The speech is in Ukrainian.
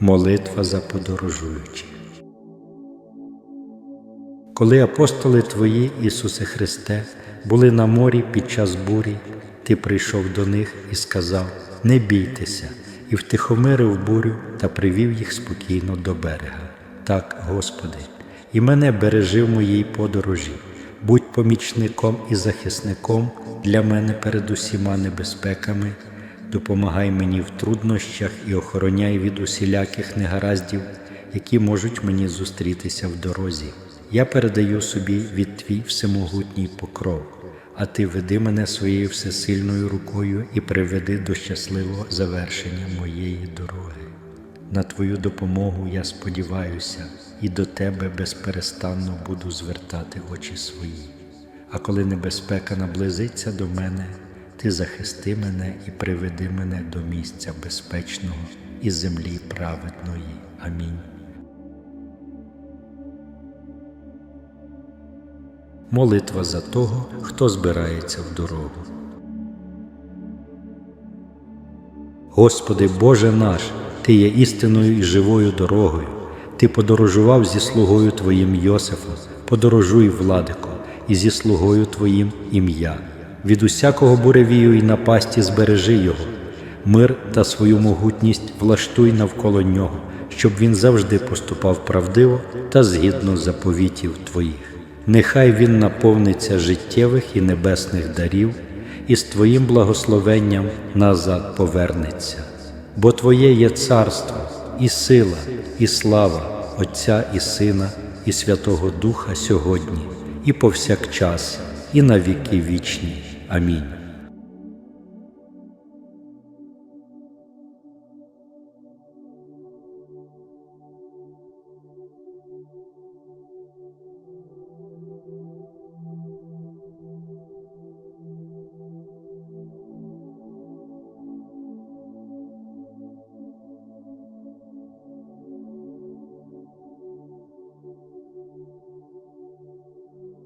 Молитва за подорожуючих. Коли апостоли Твої, Ісусе Христе, були на морі під час бурі, Ти прийшов до них і сказав: Не бійтеся, і втихомирив бурю та привів їх спокійно до берега. Так, Господи, і мене бережи в моїй подорожі, будь помічником і захисником для мене перед усіма небезпеками, допомагай мені в труднощах і охороняй від усіляких негараздів, які можуть мені зустрітися в дорозі. Я передаю собі від Твій всемогутній покров, а Ти веди мене своєю всесильною рукою і приведи до щасливого завершення моєї дороги. На Твою допомогу я сподіваюся, і до Тебе безперестанно буду звертати очі свої. А коли небезпека наблизиться до мене, Ти захисти мене і приведи мене до місця безпечного і землі праведної. Амінь. Молитва за того, хто збирається в дорогу. Господи Боже наш, Ти є істинною і живою дорогою. Ти подорожував зі слугою Твоїм Йосифом, подорожуй, владико, і зі слугою Твоїм ім'я. Від усякого буревію і напасті збережи його, мир та свою могутність влаштуй навколо нього, щоб він завжди поступав правдиво та згідно заповітів Твоїх. Нехай він наповниться життєвих і небесних дарів і з Твоїм благословенням назад повернеться. Бо Твоє є царство, і сила, і слава Отця і Сина, і Святого Духа сьогодні, і повсякчас, і на віки вічні. Амінь.